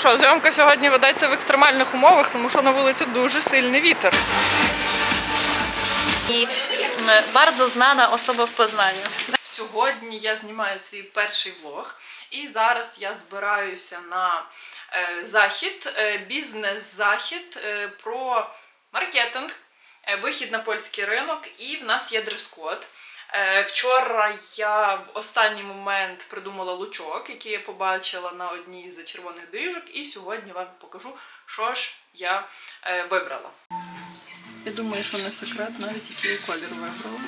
Що, зйомка сьогодні ведеться в екстремальних умовах, тому що на вулиці дуже сильний вітер. m, bardzo znana osoba w Poznaniu. Сьогодні я знімаю свій перший влог, і зараз я збираюся на е, захід, е, бізнес-захід е, про маркетинг, е, вихід на польський ринок, і в нас є дрес-код. Е, Вчора я в останній момент придумала лучок, який я побачила на одній з червоних доріжок, і сьогодні вам покажу, що ж я е, вибрала. Я думаю, що не секрет, навіть який колір вибрала.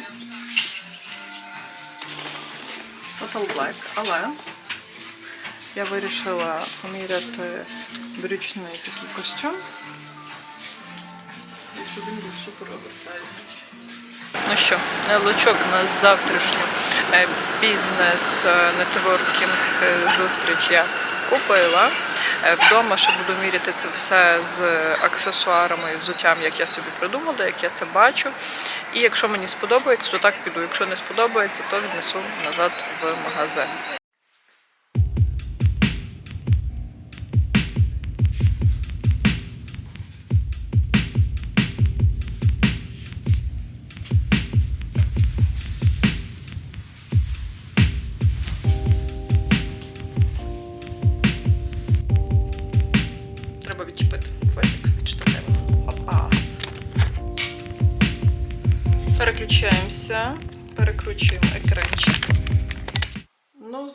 Total Black, але я вирішила поміряти брючний такий костюм. І щоб він був супер оверсайзний. Ну що, лучок на завтрашню е, бізнес е, е, зустріч я купила. Е, Вдома ще буду міряти це все з аксесуарами і взуттям, як я собі придумала, як я це бачу. І якщо мені сподобається, то так піду. Якщо не сподобається, то віднесу назад в магазин.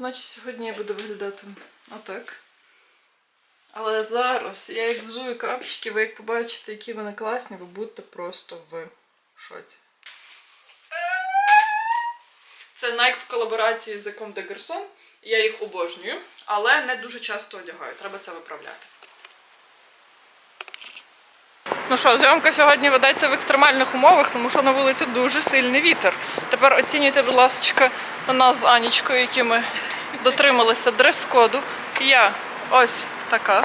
Значить, сьогодні я буду виглядати отак. Але зараз я як взую капчики, ви як побачите, які вони класні, ви будете просто в шоці. Це Nike в колаборації з Comme des Garçons. Я їх обожнюю, але не дуже часто одягаю. Треба це виправляти. Ну що, зйомка сьогодні ведеться в екстремальних умовах, тому що на вулиці дуже сильний вітер. Тепер оцінюйте, будь ласка, на нас з Анічкою, які ми дотрималися дрес-коду. Я ось така.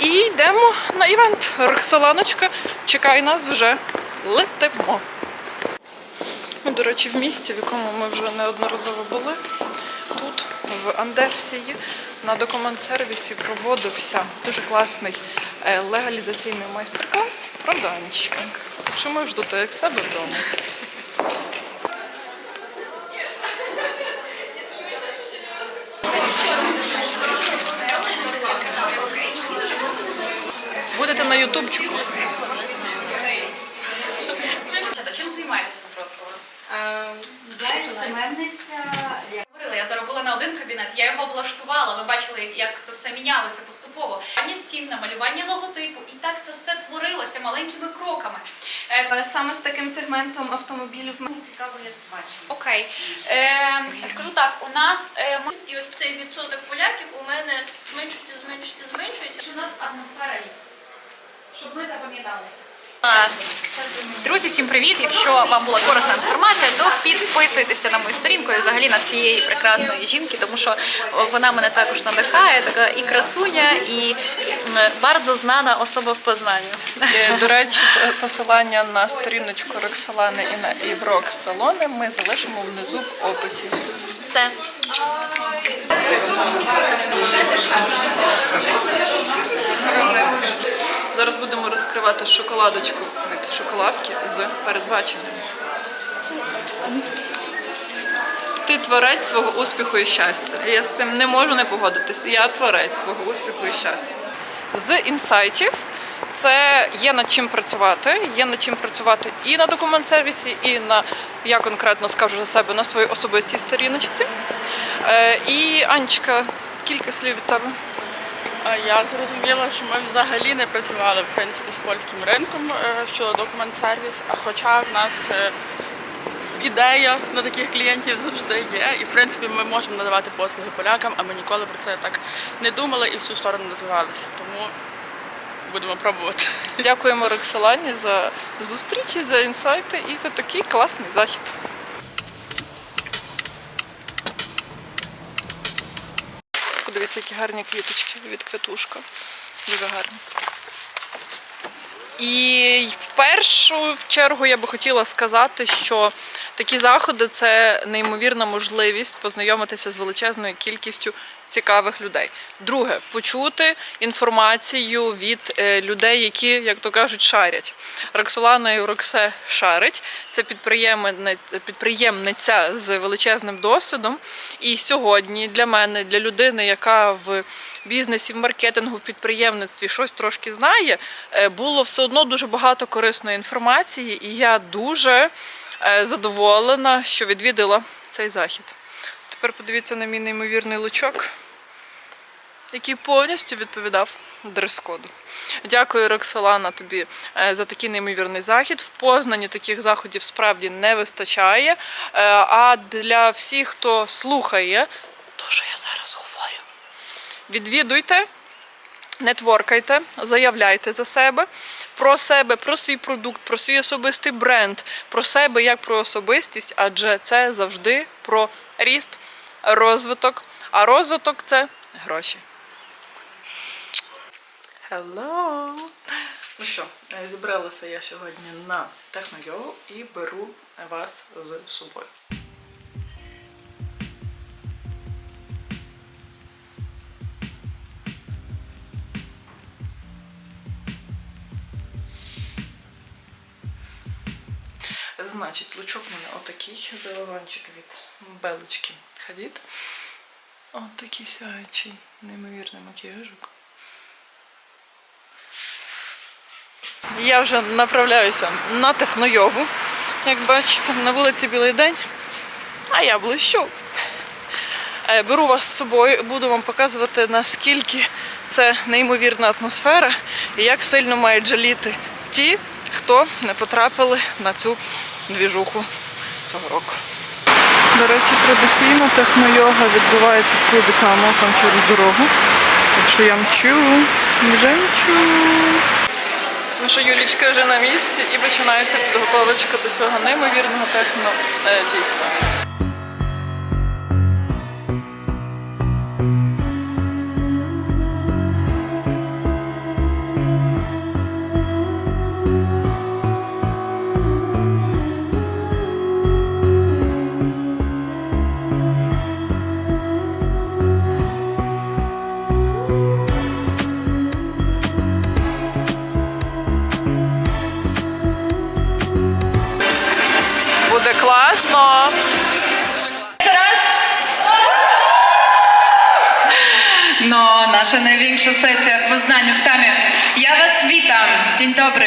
І йдемо на івент. Роксоланочка чекає нас вже. Летимо. Ми, до речі, в місті, в якому ми вже неодноразово були. Тут, в Андерсії, на документ-сервісі проводився дуже класний е, легалізаційний майстер-клас про Данічка. Так що ми ж тут як себе вдома. Будете на ютубчику. Чим займаєтеся з Вроцлава? Я письменниця. Говорила, я заробила на один кабінет, я його облаштувала. Ви бачили, як це все мінялося поступово. Малювання стін, намалювання логотипу, і так це все творилося маленькими кроками. Е, Саме з таким сегментом автомобілів Мені цікаво, як ваші. Окей, е, скажу так, у нас е, ми- і ось цей відсоток поляків у мене зменшується, зменшується, зменшується. у нас атмосфера лісу, щоб ми запам'яталися. Друзі, всім привіт! Якщо вам була корисна інформація, то підписуйтеся на мою сторінку і взагалі на цієї прекрасної жінки, тому що вона мене також надихає, така і красуня, і bardzo знана особа в Познанню. Е, До речі, посилання на сторіночку Роксолани і на Іврокс салони ми залишимо внизу в описі. Все. Зараз будемо розкривати шоколадочку від шоколадки з передбаченням. Ти творець свого успіху і щастя. Я з цим не можу не погодитися. Я творець свого успіху і щастя. З інсайтів це є над чим працювати. Є над чим працювати і на документ-сервісі, і на я конкретно скажу за себе на своїй особистій сторіночці. Е, І Анечка, кілька слів від тебе. Я зрозуміла, що ми взагалі не працювали в принципі з польським ринком е, щодо документ-сервіс, а хоча в нас е, ідея на таких клієнтів завжди є, і в принципі ми можемо надавати послуги полякам, а ми ніколи про це так не думали і в цю сторону не звивалися. Тому будемо пробувати. Дякуємо Роксолані за зустрічі, за інсайти і за такий класний захід. Які гарні квіточки від квітушка. Дуже гарні. І в першу чергу я би хотіла сказати, що такі заходи це неймовірна можливість познайомитися з величезною кількістю цікавих людей. Друге почути інформацію від е, людей, які, як то кажуть, шарять. Роксолана Євроксе шарить. Це підприємниця з величезним досвідом. І сьогодні для мене, для людини, яка в бізнесі, в маркетингу, в підприємництві щось трошки знає, е, було все одно дуже багато корисної інформації, і я дуже е, задоволена, що відвідала цей захід. Тепер подивіться на мій неймовірний лучок, який повністю відповідав дрес-коду. Дякую, Роксолана, тобі е, за такий неймовірний захід. В Познані таких заходів справді не вистачає. Е, А для всіх, хто слухає, то, що я зараз говорю, відвідуйте. Нетворкайте, заявляйте за себе, про себе, про свій продукт, про свій особистий бренд, про себе як про особистість, адже це завжди про ріст, розвиток. А розвиток це гроші. Hello! Ну що, е, зібралася я сьогодні на технойогу і беру вас з собою. Значить, лучок у мене отакий, заливанчик від белочки Хадід. От такий сяючий, неймовірний макіяжик. Я вже направляюся на технойогу. Як бачите, на вулиці білий день, а я блищу. Е, Беру вас з собою, буду вам показувати, наскільки це неймовірна атмосфера і як сильно мають жаліти ті, хто не потрапили на цю двіжуху цього року. До речі, традиційно технойога відбувається в клубі Камо, там через дорогу. Так що я мчу, вже мчу. Наша Юлічка вже на місці і починається підготовочка до цього неймовірного техно Największa sesja w Poznaniu, w Tamie. Ja Was witam. Dzień dobry.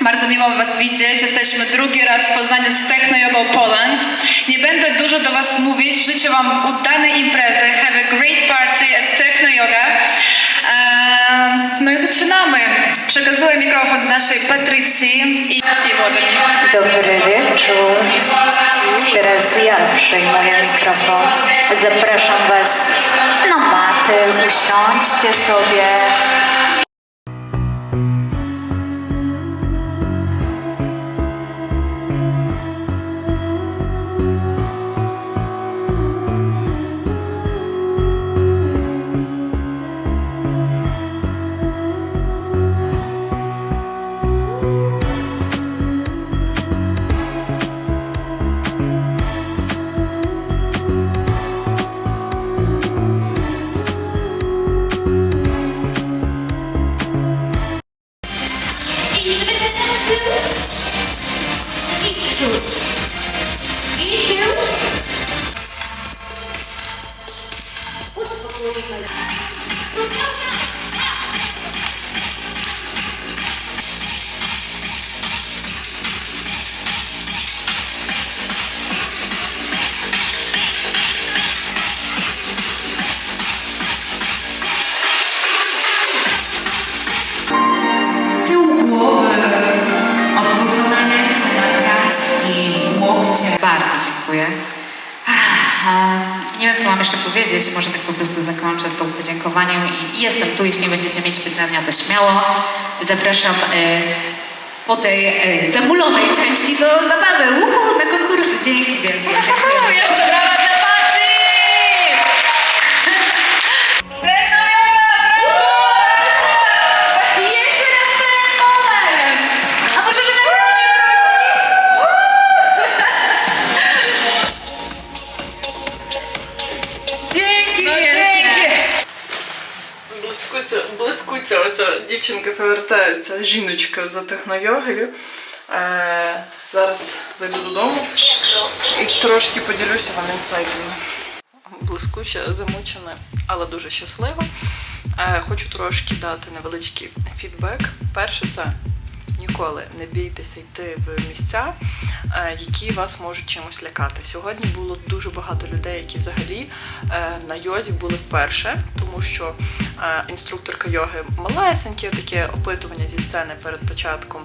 Bardzo miło Was widzieć. Jesteśmy drugi raz w Poznaniu z Techno Yoga Poland. Nie będę dużo do Was mówić. Życzę Wam udanej imprezy. Have a great party at Techno Yoga. No i zaczynamy. Przekazuję mikrofon do naszej Patrycji i, Wodek. Dobry wieczór. Teraz ja przejmuję mikrofon. Zapraszam Was na maty. Usiądźcie sobie. Dziękuję. Nie wiem, co mam jeszcze powiedzieć. Może tak po prostu zakończę tą podziękowaniem i i jestem tu. Jeśli będziecie mieć pytania, to śmiało. Zapraszam e, po tej e, zamulonej części do zabawy. Uhu, na konkursy. Dzięki wielkie. Dziękuję. Блискуча оця дівчинка повертається, жіночка за технойогою. Е, зараз зайду додому і трошки поділюся вам інсайтами. Блискуча, замучена, але дуже щаслива. Е, хочу трошки дати невеличкий фідбек. Перше, це ніколи не бійтеся йти в місця, е, які вас можуть чимось лякати. Сьогодні було дуже багато людей, які взагалі е, на йозі були вперше, тому що е, інструкторка йоги малесеньке таке опитування зі сцени перед початком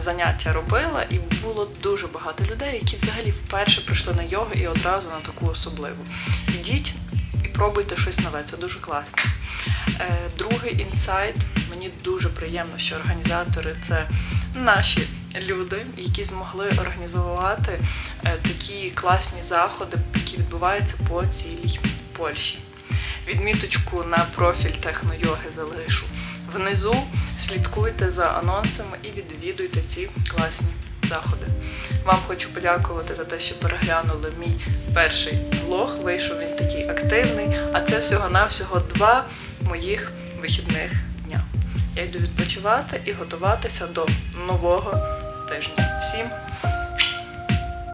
заняття робила, і було дуже багато людей, які взагалі вперше прийшли на йогу і одразу на таку особливу. Ідіть пробуйте щось нове, це дуже класно. Е, Другий інсайт. Мені дуже приємно, що організатори це наші люди, які змогли організувати е, такі класні заходи, які відбуваються по цілій Польщі. Відміточку на профіль технойоги залишу внизу. Слідкуйте за анонсами і відвідуйте ці класні заходи. Вам хочу подякувати за те, що переглянули мій перший влог. Вийшов він такий активний, а це всього-навсього два моїх вихідних дня. Я йду відпочивати і готуватися до нового тижня. Всім